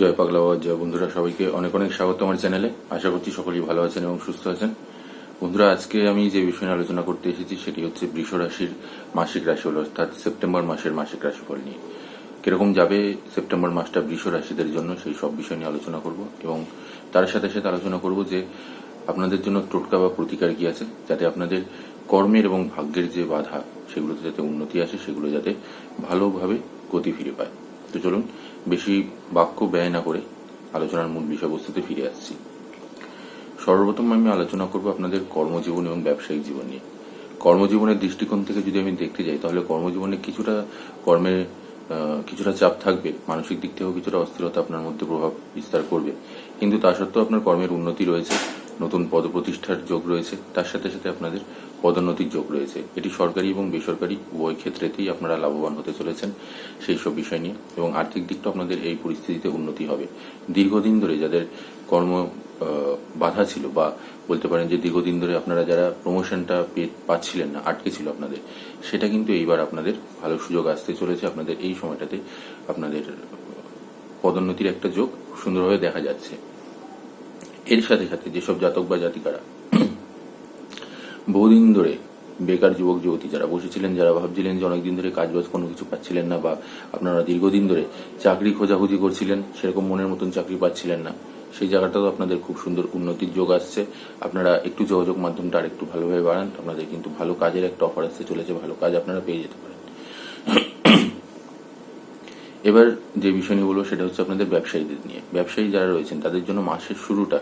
জয় পাগলা বাবা জয় বন্ধুরা, সবাইকে অনেক অনেক স্বাগত আমার চ্যানেলে। আশা করছি সকলেই ভালো আছেন এবং সুস্থ আছেন। বন্ধুরা, আজকে আমি যে বিষয় নিয়ে আলোচনা করতে এসেছি সেটি হচ্ছে বৃষ রাশির মাসিক রাশিফল, অর্থাৎ সেপ্টেম্বর মাসের মাসিক রাশিফল নিয়ে। কীরকম যাবে সেপ্টেম্বর মাসটা বৃষ রাশিদের জন্য, সেই সব বিষয় নিয়ে আলোচনা করব এবং তার সাথে সাথে আলোচনা করব যে আপনাদের জন্য টোটকা বা প্রতিকার কি আছে, যাতে আপনাদের কর্মের এবং ভাগ্যের যে বাধা, সেগুলোতে যাতে উন্নতি আসে, সেগুলো যাতে ভালোভাবে গতি ফিরে পায়। তো চলুন, বেশি বাক্য ব্যয় না করে আলোচনার মূল বিষয়বস্তুতে ফিরে আসছি। সর্বপ্রথম আমি আলোচনা করব আপনাদের কর্মজীবন এবং ব্যবসায়িক জীবন নিয়ে। কর্মজীবনের দৃষ্টিকোণ থেকে যদি আমি দেখতে যাই, তাহলে কর্মজীবনে কিছুটা কর্মের কিছুটা চাপ থাকবে, মানসিক দিক থেকেও কিছুটা অস্থিরতা আপনার মধ্যে প্রভাব বিস্তার করবে। কিন্তু তা সত্ত্বেও আপনার কর্মের উন্নতি রয়েছে নতুন পদপ্রতিষ্ঠার যোগ রয়েছে। তার সাথে সাথে আপনাদের পদোন্নতির যোগ রয়েছে। এটি সরকারি এবং বেসরকারি উভয় ক্ষেত্রেতেই আপনারা লাভবান হতে চলেছেন সেই সব বিষয় নিয়ে এবং আর্থিক দিকটা আপনাদের এই পরিস্থিতিতে উন্নতি হবে। দীর্ঘদিন ধরে যাদের কর্ম বাধা ছিল বা বলতে পারেন যে দীর্ঘদিন ধরে আপনারা যারা প্রমোশনটা পাচ্ছিলেন না, আটকে ছিল আপনাদের, সেটা কিন্তু এইবার আপনাদের ভালো সুযোগ আসতে চলেছে। আপনাদের এই সময়টাতে আপনাদের পদোন্নতির একটা যোগ সুন্দরভাবে দেখা যাচ্ছে। এর সাথে সাথে যেসব জাতক বা জাতিকারা। বহুদিন ধরে বেকার যুবক, যুবতী যারা বসেছিলেন, যারা ভাবছিলেন যে অনেকদিন ধরে কাজবাজ কোনো কিছু পাচ্ছিলেন না বা আপনারা দীর্ঘদিন ধরে চাকরি খোঁজাখুঁজি করছিলেন, সেরকম মনের মতন চাকরি পাচ্ছিলেন না। সেই জায়গাটাও আপনাদের খুব সুন্দর উন্নতির যোগ আসছে। আপনারা একটু যোগাযোগ মাধ্যমটা আর একটু ভালোভাবে বাড়ান। আপনাদের কিন্তু ভালো কাজের একটা অফার আসতে চলেছে, ভালো কাজ আপনারা পেয়ে যেতে পারেন। এবার যে বিষয় নিয়ে বলব সেটা হচ্ছে আপনাদের ব্যবসায়ীদের নিয়ে। ব্যবসায়ী যারা রয়েছেন, তাদের জন্য মাসের শুরুটা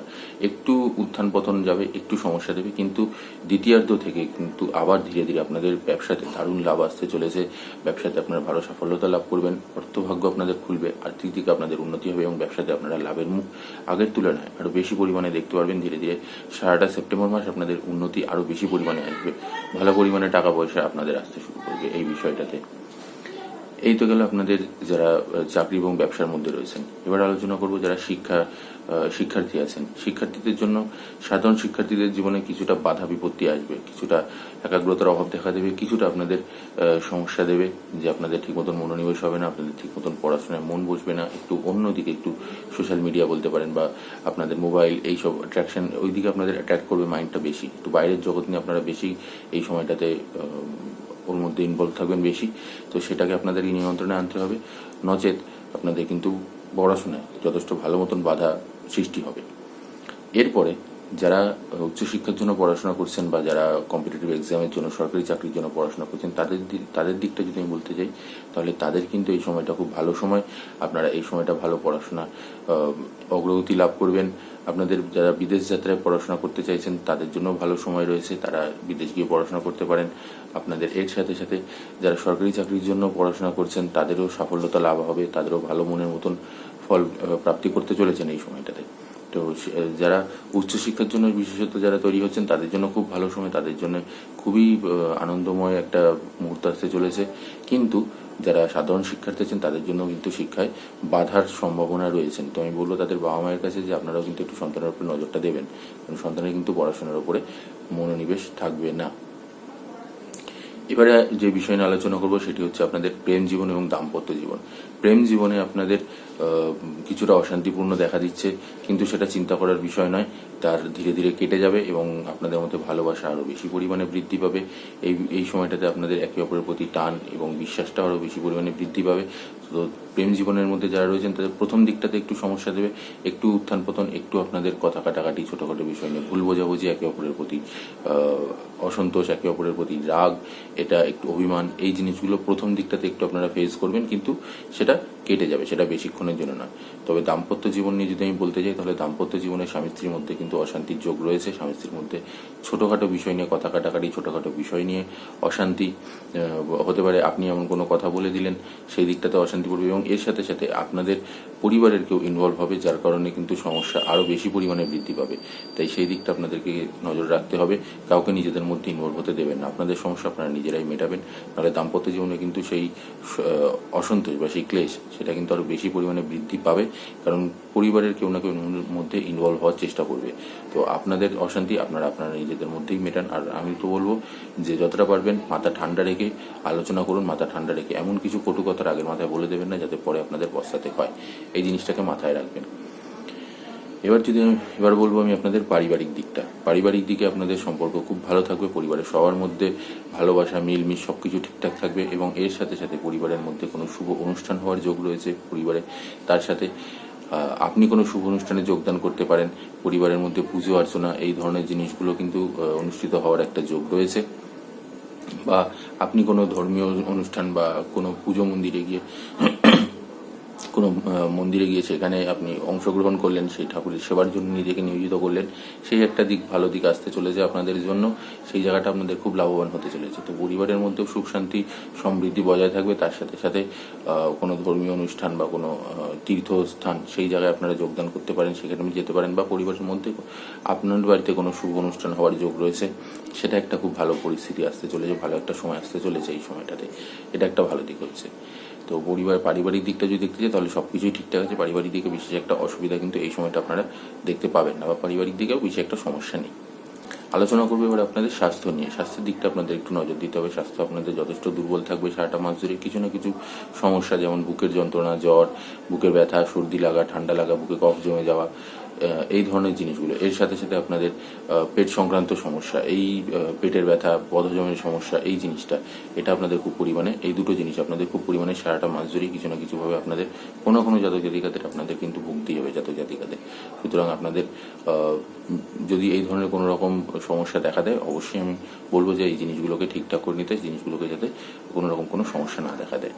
একটু উত্থান পতন যাবে, একটু সমস্যা দেবে, কিন্তু দ্বিতীয়ার্ধ থেকে কিন্তু আবার ধীরে ধীরে আপনাদের ব্যবসাতে দারুণ লাভ আসতে চলেছে। ব্যবসাতে আপনারা ভালো সাফল্যতা লাভ করবেন, অর্থভাগ্য আপনাদের খুলবে, আর্থিক দিকে আপনাদের উন্নতি হবে এবং ব্যবসাতে আপনারা লাভের মুখ আগের তুলনায় আরও বেশি পরিমাণে দেখতে পারবেন। ধীরে ধীরে সারাটা সেপ্টেম্বর মাস আপনাদের উন্নতি আরও বেশি পরিমাণে আসবে। ভালো পরিমাণে টাকা পয়সা আপনাদের আসতে শুরু করবে এই বিষয়টাতে। এই তো গেল আপনাদের যারা চাকরি এবং ব্যবসার মধ্যে রয়েছেন। এবার আলোচনা করব যারা শিক্ষা শিক্ষার্থী আছেন। শিক্ষার্থীদের জন্য সাধারণ শিক্ষার্থীদের জীবনে কিছুটা বাধা বিপত্তি আসবে, কিছুটা একাগ্রতার অভাব দেখা দেবে, কিছুটা আপনাদের সমস্যা দেবে যে আপনাদের ঠিক মতন মনোনিবেশ হবে না, আপনাদের ঠিক মতন পড়াশোনায় মন বসবে না, একটু অন্যদিকে একটু সোশ্যাল মিডিয়া বলতে পারেন বা আপনাদের মোবাইল, এইসব অ্যাট্রাকশন ওই দিকে আপনাদের অ্যাট্রাক্ট করবে মাইন্ডটা বেশি। একটু বাইরের জগৎ নিয়ে আপনারা বেশি এই সময়টাতে ওর মধ্যে ইনভলভ থাকবেন বেশি। তো সেটাকে আপনাদেরকে নিয়ন্ত্রণে আনতে হবে। নচেত আপনাদের কিন্তু পড়াশোনায় যথেষ্ট ভালো মতন বাধা সৃষ্টি হবে। এরপরে যারা উচ্চশিক্ষার জন্য পড়াশোনা করছেন বা যারা কম্পিটিটিভ এক্সামের জন্য, সরকারি চাকরির জন্য পড়াশোনা করছেন, তাদের তাদের দিকটা যদি আমি বলতে চাই তাহলে তাদের কিন্তু এই সময়টা খুব ভালো সময়। আপনারা এই সময়টা ভালো পড়াশোনা অগ্রগতি লাভ করবেন। আপনাদের যারা বিদেশ যাত্রায় পড়াশোনা করতে চাইছেন, তাদের জন্য ভালো সময় রয়েছে। তারা বিদেশ গিয়ে পড়াশোনা করতে পারেন। আপনাদের এর সাথে সাথে যারা সরকারি চাকরির জন্য পড়াশোনা করছেন, তাদেরও সাফল্যতা লাভ হবে। তাদেরও ভালো মনের মতন ফল প্রাপ্তি করতে চলেছেন এই সময়টাতে। তো যারা উচ্চশিক্ষার জন্য বিশেষত যারা তৈরি হচ্ছেন, তাদের জন্য খুব ভালো সময়, তাদের জন্য খুবই আনন্দময় একটা মুহূর্ত আসতে চলেছে। কিন্তু যারা সাধারণ শিক্ষার্থী আছেন, তাদের জন্য কিন্তু শিক্ষায় বাধার সম্ভাবনা রয়েছেন তো আমি বলব তাদের বাবা মায়ের কাছে যে আপনারাও কিন্তু একটু সন্তানের উপরে নজরটা দেবেন। কারণ সন্তানের কিন্তু পড়াশোনার উপরে মনোনিবেশ থাকবে না। এবারে যে বিষয় নিয়ে আলোচনা করব সেটি হচ্ছে আপনাদের প্রেম জীবন এবং দাম্পত্য জীবন। প্রেম জীবনে আপনাদের কিছুটা অশান্তিপূর্ণ দেখা দিচ্ছে, কিন্তু সেটা চিন্তা করার বিষয় নয়। তার ধীরে ধীরে কেটে যাবে এবং আপনাদের মধ্যে ভালোবাসা আরও বেশি পরিমাণে বৃদ্ধি পাবে। এই এই সময়টাতে আপনাদের একে অপরের প্রতি টান এবং বিশ্বাসটা আরও বেশি পরিমাণে বৃদ্ধি পাবে। তো প্রেম জীবনের মধ্যে যারা রয়েছেন, তাদের প্রথম দিকটাতে একটু সমস্যা দেবে, একটু উত্থান পতন একটু আপনাদের কথা কাটাকাটি, ছোটখাটো বিষয় নিয়ে ভুল বোঝাবুঝি, একে অপরের প্রতি অসন্তোষ, একে অপরের প্রতি রাগ, এটা একটু অভিমান, এই জিনিসগুলো প্রথম দিকটাতে একটু আপনারা ফেস করবেন, কিন্তু সেটা কেটে যাবে, সেটা বেশিক্ষণের জন্য না তবে দাম্পত্য জীবন নিয়ে যদি আমি বলতে চাই তাহলে দাম্পত্য জীবনে স্বামী স্ত্রীর মধ্যে কিন্তু অশান্তির যোগ রয়েছে। স্বামী স্ত্রীর মধ্যে ছোটোখাটো বিষয় নিয়ে কথা কাটাকাটি, ছোটোখাটো বিষয় নিয়ে অশান্তি হতে পারে আপনি এমন কোনো কথা বলে দিলেন, সেই দিকটাতে অশান্তি পড়বে এবং এর সাথে সাথে আপনাদের পরিবারের কেউ ইনভলভ হবে, যার কারণে কিন্তু সমস্যা আরও বেশি পরিমাণে বৃদ্ধি পাবে। তাই সেই দিকটা আপনাদেরকে নজর রাখতে হবে। কাউকে নিজেদের মধ্যে ইনভলভ হতে দেবেন না। আপনাদের সমস্যা আপনারা নিজেরাই মেটাবেন। নাহলে দাম্পত্য জীবনে কিন্তু সেই অসন্তোষ বা সেই ক্লেশ, সেটা কিন্তু আরও বেশি পরিমাণে বৃদ্ধি পাবে। কারণ পরিবারের কেউ না কেউ মধ্যে ইনভলভ হওয়ার চেষ্টা করবে। তো আপনাদের অশান্তি আপনারা আপনারা নিজেদের মধ্যেই মেটান। আর আমি তো বলব যে যতটা পারবেন মাথা ঠান্ডা রেখে আলোচনা করুন, মাথা ঠান্ডা রেখে। এমন কিছু কটু কথার আগের মাথায় বলে দেবেন না, যাতে পরে আপনাদের পশ্চাতে হয়। এই জিনিসটাকে মাথায় রাখবেন। এবার যদি এবার বলব আমি আপনাদের পারিবারিক দিকটা। পারিবারিক দিকে আপনাদের সম্পর্ক খুব ভালো থাকবে, পরিবারের সবার মধ্যে ভালোবাসা, মিলমিশ সব কিছু ঠিকঠাক থাকবে এবং এর সাথে সাথে পরিবারের মধ্যে কোনো শুভ অনুষ্ঠান হওয়ার যোগ রয়েছে। পরিবারে তার সাথে আপনি কোনো শুভ অনুষ্ঠানে যোগদান করতে পারেন। পরিবারের মধ্যে পুজো, অর্চনা এই ধরনের জিনিসগুলো কিন্তু অনুষ্ঠিত হওয়ার একটা যোগ রয়েছে। বা আপনি কোনো ধর্মীয় অনুষ্ঠান বা কোনো পুজো মন্দিরে গিয়ে কোনো মন্দিরে গিয়ে সেখানে আপনি অংশগ্রহণ করলেন, সেই ঠাকুরের সেবার জন্য নিজেকে নিয়োজিত করলেন, সেই একটা দিক, ভালো দিক আসতে চলেছে আপনাদের জন্য, সেই জায়গাটা আপনাদের খুব লাভবান হতে চলেছে। তো পরিবারের মধ্যেও সুখ শান্তি, সমৃদ্ধি বজায় থাকবে, তার সাথে সাথে কোনো ধর্মীয় অনুষ্ঠান বা কোনো তীর্থস্থান সেই জায়গায় আপনারা যোগদান করতে পারেন, সেখানে আপনি যেতে পারেন বা পরিবারের মধ্যে আপনার বাড়িতে কোনো শুভ অনুষ্ঠান হওয়ার যোগ রয়েছে, সেটা একটা খুব ভালো পরিস্থিতি আসতে চলেছে, ভালো একটা সময় আসতে চলেছে এই সময়টাতে। এটা একটা ভালো দিক হচ্ছে। তো পরিবার পারিবারিক দিকটা যদি দেখতে চাই তাহলে সব কিছুই ঠিকঠাক আছে। পারিবারিক দিকে বিশেষ একটা অসুবিধা কিন্তু এই সময়টা আপনারা দেখতে পাবেন না, বা পারিবারিক দিকেও বিশেষ একটা সমস্যা নেই। আলোচনা করব এবার আপনাদের স্বাস্থ্য নিয়ে। স্বাস্থ্যের দিকটা আপনাদের একটু নজর দিতে হবে। স্বাস্থ্য আপনাদের যথেষ্ট দুর্বল থাকবে। সারাটা মাস ধরে কিছু না কিছু সমস্যা, যেমন বুকের যন্ত্রণা, জ্বর, বুকের ব্যথা, সর্দি লাগা, ঠান্ডা লাগা, বুকে কফ জমে যাওয়া এই ধরনের জিনিসগুলো। এর সাথে সাথে আপনাদের পেট সংক্রান্ত সমস্যা, এই পেটের ব্যথা বদহজমের সমস্যা, এই জিনিসটা, এটা আপনাদের খুব পরিমাণে, এই দুটো জিনিস আপনাদের খুব পরিমাণে সারাটা মাস ধরেই কিছু না কিছুভাবে আপনাদের, কোনো কোনো জাতক জাতিকাদের আপনাদের কিন্তু ভুগতেই হবে জাতক জাতিকাদের সুতরাং আপনাদের যদি এই ধরনের কোনো রকম সমস্যা দেখা দেয়, অবশ্যই আমি বলব যে এই জিনিসগুলোকে ঠিকঠাক করে নিতে, জিনিসগুলোকে যাতে কোনো রকম কোনো সমস্যা না দেখা দেয়।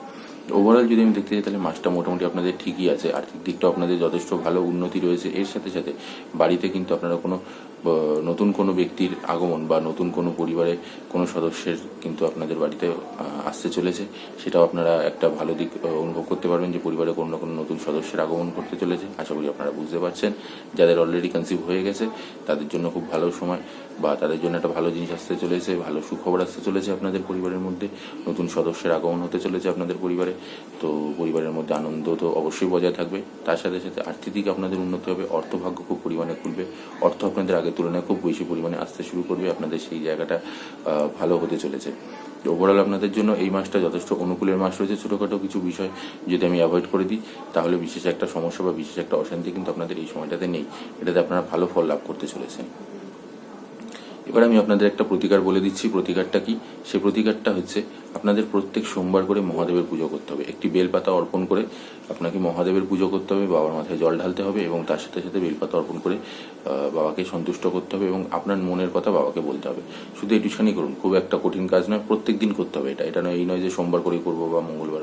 ওভারঅল যদি আমি দেখতে চাই তাহলে মাছটা মোটামুটি আপনাদের ঠিকই আছে। আর্থিক দিকটা আপনাদের যথেষ্ট ভালো উন্নতি রয়েছে। এর সাথে সাথে বাড়িতে কিন্তু আপনারা কোনো নতুন কোনো ব্যক্তির আগমন বা নতুন কোনো পরিবারে কোনো সদস্যের কিন্তু আপনাদের বাড়িতে আসতে চলেছে। সেটাও আপনারা একটা ভালো দিক অনুভব করতে পারবেন যে পরিবারে কোনো না কোনো নতুন সদস্যের আগমন করতে চলেছে। আশা করি আপনারা বুঝতে পারছেন। যাদের অলরেডি কনসিভ হয়ে গেছে, তাদের জন্য খুব ভালো সময় বা তাদের জন্য একটা ভালো জিনিস আসতে চলেছে, ভালো সুখবর আসতে চলেছে আপনাদের পরিবারের মধ্যে। নতুন সদস্যের আগমন হতে চলেছে আপনাদের পরিবারে। তো পরিবারের মধ্যে আনন্দ তো অবশ্যই বজায় থাকবে। তার সাথে সাথে আর্থিক দিকে আপনাদের উন্নতি হবে। অর্থভাগ্য খুব পরিমাণে খুলবে। অর্থ আপনাদের আগের তুলনায় খুব বেশি পরিমাণে আসতে শুরু করবে। আপনাদের সেই জায়গাটা ভালো হতে চলেছে। ওভারঅল আপনাদের জন্য এই মাসটা যথেষ্ট অনুকূলের মাস রয়েছে ছোটোখাটো কিছু বিষয় যদি আমি অ্যাভয়েড করে দিই, তাহলে বিশেষ একটা সমস্যা বা বিশেষ একটা অশান্তি কিন্তু আপনাদের এই সময়টাতে নেই। এটাতে আপনারা ভালো ফল লাভ করতে চলেছেন। এবার আমি আপনাদের একটা প্রতিকার বলে দিচ্ছি। প্রতিকারটা কি? সে প্রতিকারটা হচ্ছে আপনাদের প্রত্যেক সোমবার করে মহাদেবের পুজো করতে হবে। একটি বেলপাতা অর্পণ করে আপনাকে মহাদেবের পুজো করতে হবে, বাবার মাথায় জল ঢালতে হবে এবং তার সাথে সাথে বেলপাতা অর্পণ করে বাবাকে সন্তুষ্ট করতে হবে এবং আপনার মনের কথা বাবাকে বলতে হবে। শুধু এটুখানি করুন, খুব একটা কঠিন কাজ নয়, প্রত্যেক দিন করতে হবে এটা। এটা নয়, এই নয় যে সোমবার করেই করব বা মঙ্গলবার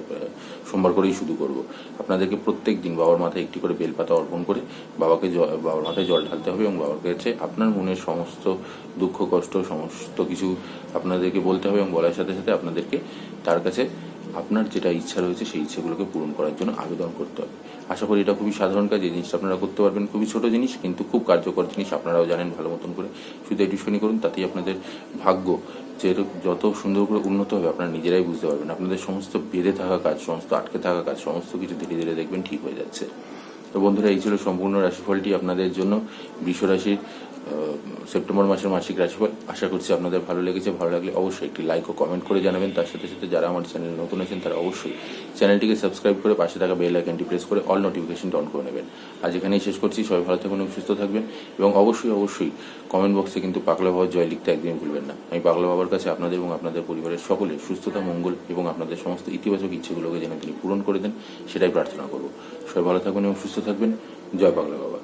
সোমবার করেই শুধু করব। আপনাদেরকে প্রত্যেক দিন বাবার মাথায় একটি করে বেলপাতা অর্পণ করে বাবাকে বাবার মাথায় জল ঢালতে হবে এবং বাবার কাছে আপনার মনের সমস্ত দুঃখ কষ্ট, সমস্ত কিছু আপনাদেরকে বলতে হবে এবং বলার সাথে সাথে আপনাদেরকে তার কাছে আপনার যেটা ইচ্ছা রয়েছে সেই ইচ্ছেগুলোকে পূরণ করার জন্য আবেদন করতে হবে। আশা করি এটা খুবই সাধারণ কাজ, এই জিনিসটা আপনারা করতে পারবেন। খুবই ছোট জিনিস, কিন্তু খুব কার্যকর জিনিস, আপনারাও জানেন ভালো মতন করে। শুধু এটুখানি করুন, তাতেই আপনাদের ভাগ্য যে যত সুন্দর করে উন্নত হবে, আপনারা নিজেরাই বুঝতে পারবেন। আপনাদের সমস্ত বেঁধে থাকা কাজ, সমস্ত আটকে থাকা কাজ, সমস্ত কিছু ধীরে ধীরে দেখবেন ঠিক হয়ে যাচ্ছে। তো বন্ধুরা, এই ছিল সম্পূর্ণ রাশিফলটি আপনাদের জন্য। বৃষ রাশির সেপ্টেম্বর মাসের মাসিক রাশিফল। আশা করছি আপনাদের ভালো লেগেছে। ভালো লাগলে অবশ্যই একটি লাইক ও কমেন্ট করে জানাবেন। তার সাথে সাথে যারা আমার চ্যানেল নতুন আছেন, তারা অবশ্যই চ্যানেলটিকে সাবস্ক্রাইব করে পাশে থাকা বেল আইকনটি প্রেস করে অল নোটিফিকেশনটা অন করে নেবেন। আজ এখানেই শেষ করছি। সবাই ভালো থাকবেন এবং সুস্থ থাকবেন এবং অবশ্যই অবশ্যই কমেন্ট বক্সে কিন্তু পাগলা বাবার জয় লিখতে একদিন ভুলবেন না। আমি পাগলা বাবার কাছে আপনাদের এবং আপনাদের পরিবারের সকলের সুস্থতা, মঙ্গল এবং আপনাদের সমস্ত ইতিবাচক ইচ্ছেগুলোকে যেন তিনি পূরণ করে দেন, সেটাই প্রার্থনা করব। সবাই ভালো থাকবেন এবং সুস্থ থাকবেন। জয় পাগলা বাবা।